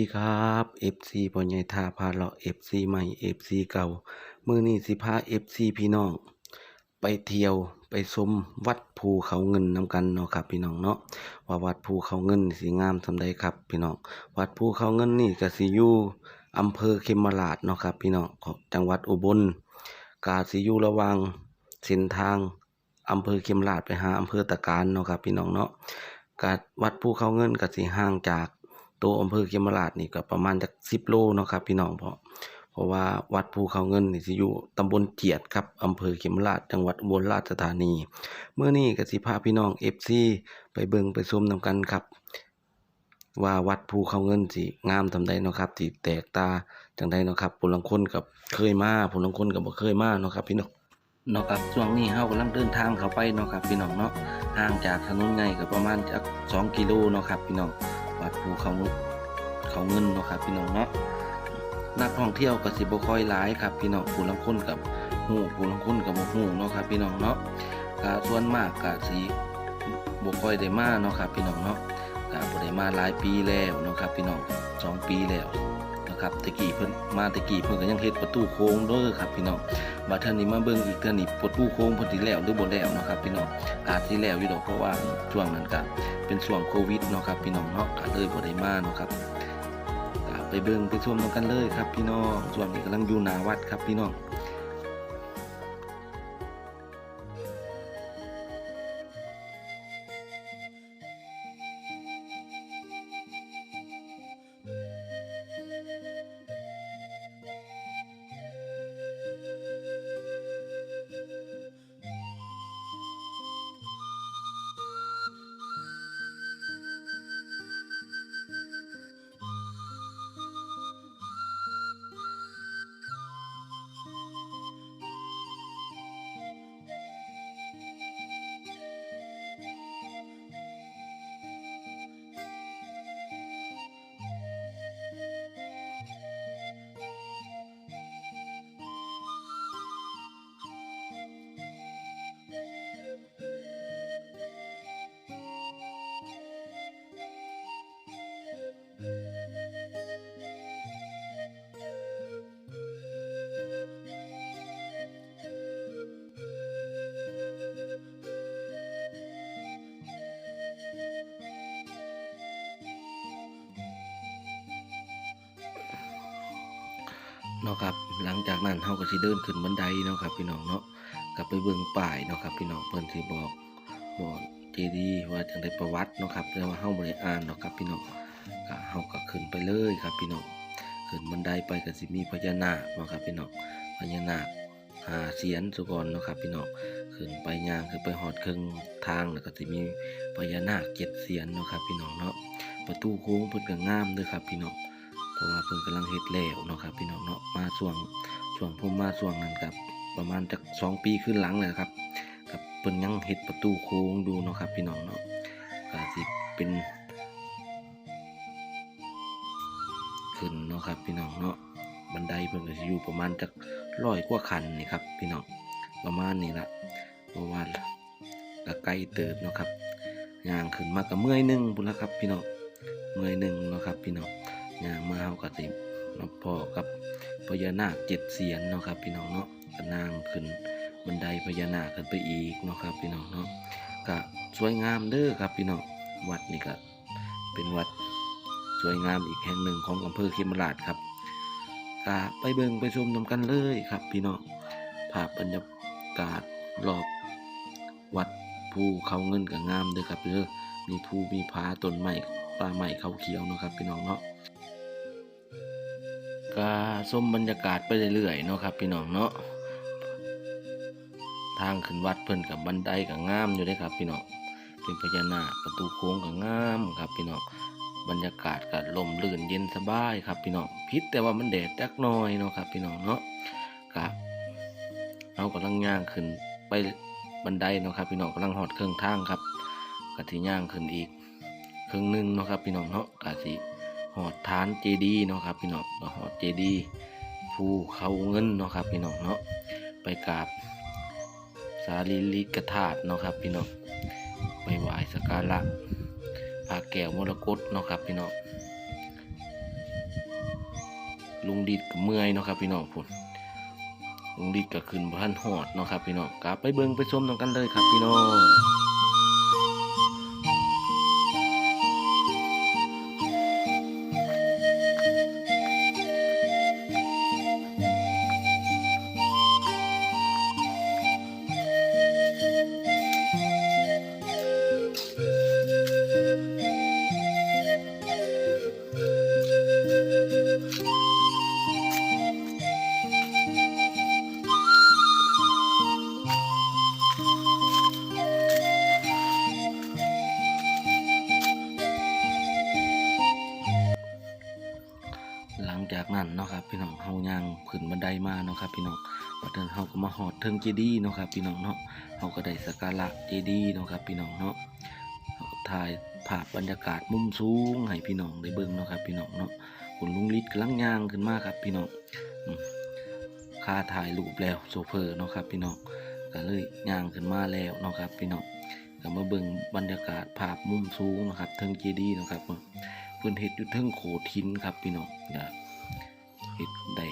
วัสดีครับ FC พ่อใหญ่ทาพาเลาะ FC ใหม่ FC เก่า มือนี้สิพา FC พี่น้อง ไปเที่ยวไปชมวัดภูเขาเงินนํกันเนาะครับ พี่น้องเนาะว่าวัดภูเขาเงินสิงามส่าใดครับ พี่น้อง วัดภูเขาเงินนี่ก็สิอยู่อำเภอเขมราชเนาะครับ พี่น้องของจังหวัดอุบลกาสิอยู่ระว่างเส้นทางอำเภอเขมราชไปหาอำเภอตะการเนาะครับ พี่น้องเนาะกาวัดภูเขาเงินก็สิห่างจาก ตัวอำเภอเขมราชนี่ก็ประมาณจัก10โลเนาะครับพี่น้องเพราะเพราะว่าวัดภูเขาเงินนี่สิอยู่ตำบลเจียดครับอำเภอเขมราชจังหวัดอุบลราชธานีเมื่อนี้ก็สิพาพี่น้อง FC ไปเบิ่งไปชมนํกันครับ ว่าวัดภูเขาเงินสิงามทำใดเนาะครับสิแตกตาจังใดเนาะครับผลางคนก็เคยมาผลางคนก็บ่เคยมาเนาะครับพี่น้องเนาะครับช่วงนี้เฮากำลังเดินทางเข้าไปเนาะครับพี่น้องเนาะห่างจากถนนใหญ่ก็ประมาณจัก2กิโลเนาะครับพี่น้อง วัดภูเขาเขาเงินเนาะครับพี่น้องเนาะนักท่องเที่ยวก็สิบค่อยหลายครับพี่น้องผู้ลังคนกับหูผู้ลังคนกับหูเนาะครับพี่น้องเนาะกาส่วนมากกาสีบค่อยได้มาเนาะครับพี่น้องเนาะกาบได้มาหลายปีแล้วเนาะครับพี่น้องสองปีแล้ว ครับตะกี้เพิ่นมาตะกี้เพิ่นก็ยังเฮ็ดประตูโค้งเด้อครับพี่น้องบัดเท่านี้มาเบิ่งอีกเท่านี้ประตูโค้งเพิ่นสิแล้วหรือบ่แล้วเนาะครับพี่น้องอาจสิแล้วอยู่ดอกเพราะว่าช่วงนั้นก็เป็นช่วงโควิดเนาะครับพี่น้องเนาะก็เลยบ่ได้มาเนาะครับไปเบิ่งไปชมกันเลยครับพี่น้องส่วนนี้กำลังอยู่หน้าวัดครับพี่น้อง เนาะครับ หลังจากนั้นเฮาก็สิเดินขึ้นบันไดเนาะครับพี่น้องเนาะก็ไปเบิ่งป้ายเนาะครับพี่น้องเพิ่นสิบอกบอกเจดีย์ว่าจังไดประวัติเนาะครับแต่ว่าเฮาบ่ได้อ่านเนาะครับพี่น้องก็เฮาก็ขึ้นไปเลยครับพี่น้องขึ้นบันไดไปก็สิมีพญานาคเนาะครับพี่น้องพญานาคหาเสียนสุกรเนาะครับพี่น้องขึ้นไปย่างขึ้นไปฮอดครึ่งทางแล้วก็สิมีพญานาคเจ็ดเสียนเนาะครับพี่น้องเนาะประตูโค้งเพิ่นก็งามเด้อครับพี่น้อง ราะว่าเพิ่นกำลังเฮ็ดแล้วเนาะครับพี่น้องเนาะมาช่วงช่วงผมมาช่วงนั้นกับประมาณจากสองปีขึ้นหลังเลยครับกับเพิ่นยังเฮ็ดประตูโค้งดูเนาะครับพี่น้องเนาะก็สิเป็นขึ้นเนาะครับพี่น้องเนาะบันไดเพิ่นก็สิอยู่ประมาณจากร้อยกว่าคันนี่ครับพี่น้องประมาณนี้ละเพราะว่าก็ไกล้เติบเนาะครับย่างขึ้นมาก็เมื่อยหนึงพุ่นละครับพี่น้องเมื่อยหนึงเนาะครับพี่น้อง ย่างมาเฮาก็สิมาพอกับพญานาคเจ็ดเสียนเนาะครับ พี่น้องเนาะก็นั่งขึ้นบันไดพญานาคขึ้นไปอีกเนาะครับ พี่น้องเนาะก็สวยงามเด้อครับ พี่น้องวัดนี่ก็เป็นวัดสวยงามอีกแห่งหนึ่งของอำเภอเขมราชครับก็ไปเบิ่งไปชมนำกันเลยครับ พี่น้องภาพบรรยากาศรอบวัดภูเขาเงินก็งามเด้อครับเด้อมีภูมีผาต้นไม้ ป่าใหม่เขาเขียวเนาะครับพี่น้องเนาะก็ชมบรรยากาศไปเรื่อยๆเนาะครับพี่น้องเนาะทางขึ้นวัดเพิ่นกับบันไดก็งามอยู่เด้ครับพี่น้องเป็นพญานาคประตูโค้งก็งามครับพี่น้องบรรยากาศก็ลมลื่นเย็นสบายครับพี่น้องพิษแต่ว่ามันแดดจักหน่อยเนาะครับพี่น้องเนาะก็เรากำลังย่างขึ้นไปบันไดเนาะครับพี่น้องกำลังหอดเครื่องทางครับก็ที่ย่างขึ้นอีก ครึ่งหนึ่งเนาะครับพี่น้องเนาะกาสิหอดฐานเจดีเนาะครับพี่น้องหอดเจดีย์ภูเขาเงินเนาะครับพี่น้องเนาะไปกราบสารีริกธาตุเนาะครับพี่น้องไปไหว้สักการะพระแก้วมรกตเนาะครับพี่น้องลุงดิดก็เมื่อยเนาะครับพี่น้องพุ่นลุงดิดก็ขึ้นบ้านหอดเนาะครับพี่น้องกลับไปเบิ่งไปชมนำกันเลยครับพี่น้อง หลังจากนั้นเนาะครับพี่น้องเฮาย่างขึ้นบันไดมาเนาะครับพี่น้องบัดนั้นเฮาก็มาหอดเทิงเจดีเนาะครับพี่น้องเนาะเฮาก็ได้สักการะเจดีเนาะครับพี่น้องเนาะถ่ายภาพบรรยากาศมุมสูงให้พี่น้องได้เบิ่งเนาะครับพี่น้องเนาะคุณลุงฤทธิ์กำลังย่างขึ้นมาครับพี่น้องค่าถ่ายรูปแล้วโซเฟอร์เนาะครับพี่น้องก็เลยย่างขึ้นมาแล้วเนาะครับพี่น้องก็มาเบิ่งบรรยากาศภาพมุมสูงนะครับเทิงเจดีเนาะครับเพิ่อนเฮ็ดอยู่เทิงโขดหินครับพี่น้องก็ เฮ็ดได้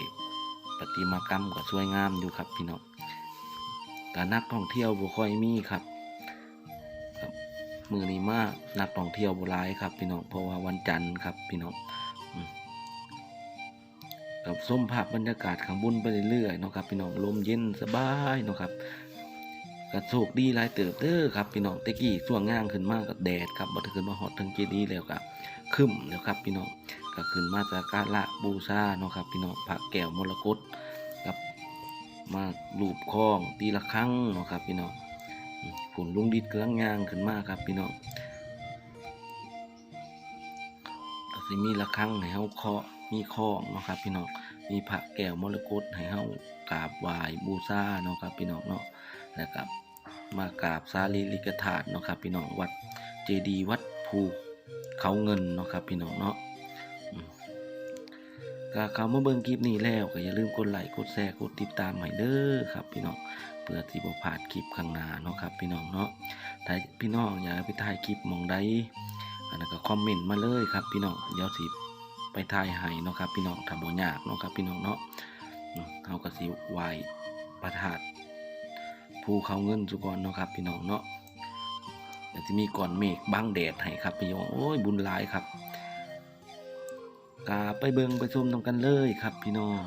ประติมากรรมก็สวยงามอยู่ครับพี่น้องการนักท่องเที่ยวบ่ค่อยมีครับครับ มือนี้มากนักท่องเที่ยวบ่หลายครับ พี่น้องเพราะว่าวันจันทร์ครับ พี่น้องกับส้มภาพบรรยากาศข้างบนไปเรื่อยๆเนาะครับ พี่น้องลมเย็นสบายเนาะครับก็โชคดีหลายเติบเด้อครับพี่น้องตะกี้ช่วงย่างขึ้นมาก็แดดครับบ่ถึงมาฮอดถึงเจดีย์แล้วก็ครึ้มแล้วครับพี่น้อง ก็ขึ้นมาจากการละบูชาเนาะครับพี่น้องพระแก้วมรกตกับมาลูบคล้องตีละครั้งเนาะครับพี่น้องอืมผุนลุงดิดกำลังย่างขึ้นมาครับพี่น้องก็สิมีละครั้งให้เฮาเคาะมีคล้องเนาะครับพี่น้องมีพระแก้วมรกตให้เฮากราบไหว้บูชาเนาะครับพี่น้องเนาะแล้วก็มากราบสารีริกธาตุเนาะครับพี่น้องวัดเจดีย์วัดภูเขาเงินเนาะครับพี่น้องเนาะ ก็เข้ามาเบิ่งคลิปนี้แล้วก็อย่าลืมกดไลค์กดแชร์กดติดตามให้เด้อครับ พี่น้องเพื่อที่บ่พลาดคลิปข้างหน้าเนาะครับ พี่น้องเนาะถ้าพี่น้องอยากไปถ่ายคลิปมองใดอันนั้นก็คอมเมนต์มาเลยครับ พี่น้องเดี๋ยวสิไปถ่ายให้เนาะครับพี่น้องถ้าบ่ยากเนาะครับ พี่น้องเนาะเฮาก็สิไหว้พระธาตุภูเขาเงินสุกรเนาะครับ พี่น้องเนาะจะมีก่อนเมฆบังแดดให้ครับพี่น้องโอ้ยบุญหลายครับ กาไปเบิงไปชมนำกันเลยครับพี่น้อง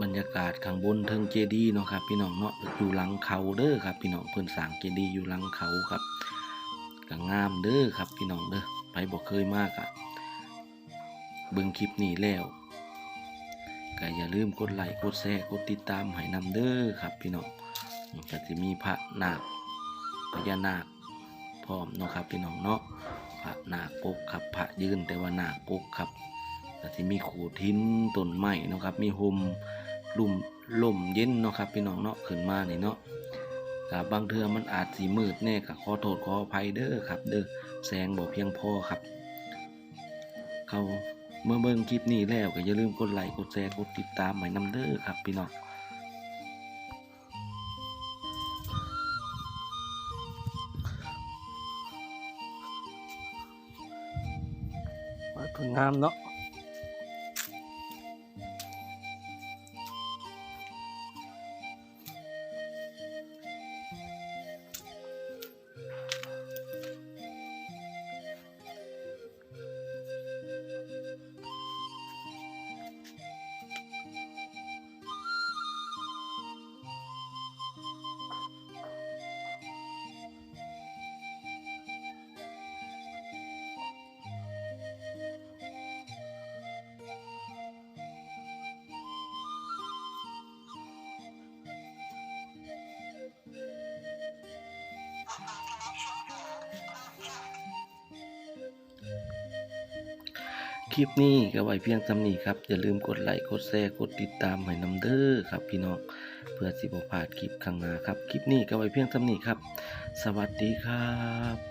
บรรยากาศข้างบนเทิงเจดีย์เนาะครับพี่น้องเนาะอยู่หลังเขาเด้อครับ พี่น้องเพิ่นสร้างเจดีย์อยู่หลังเขาครับก็งามเด้อครับ พี่น้องเด้อไปบ่เคยมากอะเบิ่งคลิปนี้แล้วก็อย่าลืมกดไลค์กดแชร์กดติดตามให้นำเด้อครับ พี่น้องก็จะมีพระนาคพญานาคพร้อมเนาะครับพี่น้องเนาะ พระนาคปกครับพระยืนแต่ว่านาคปกครับแต่ที่มีขูดหินต้นไม้นะครับ มีโฮมลุ่มลมเย็นเนาะครับพี่น้องเนาะขึ้นมานี่เนาะกับบางเทือมันอาจสีมืดแน่ก็ขอโทษขออภัยเด้อครับ เด้อแสงบ่เพียงพอครับ เขาเมื่อเบิ่งคลิปนี้แล้วก็อย่าลืมกดไลค์กดแชร์กดติดตามให้นำเด้อครับพี่น้อง ผลงามเนาะ คลิปนี้ก็ไว้เพียงสำนีครับ อย่าลืมกดไลค์กดแชร์กดติดตามให้นำเด้อครับ พี่น้องเพื่อสิบ่พลาดคลิปข้างหน้าครับ คลิปนี้ก็ไว้เพียงสำนีครับ สวัสดีครับ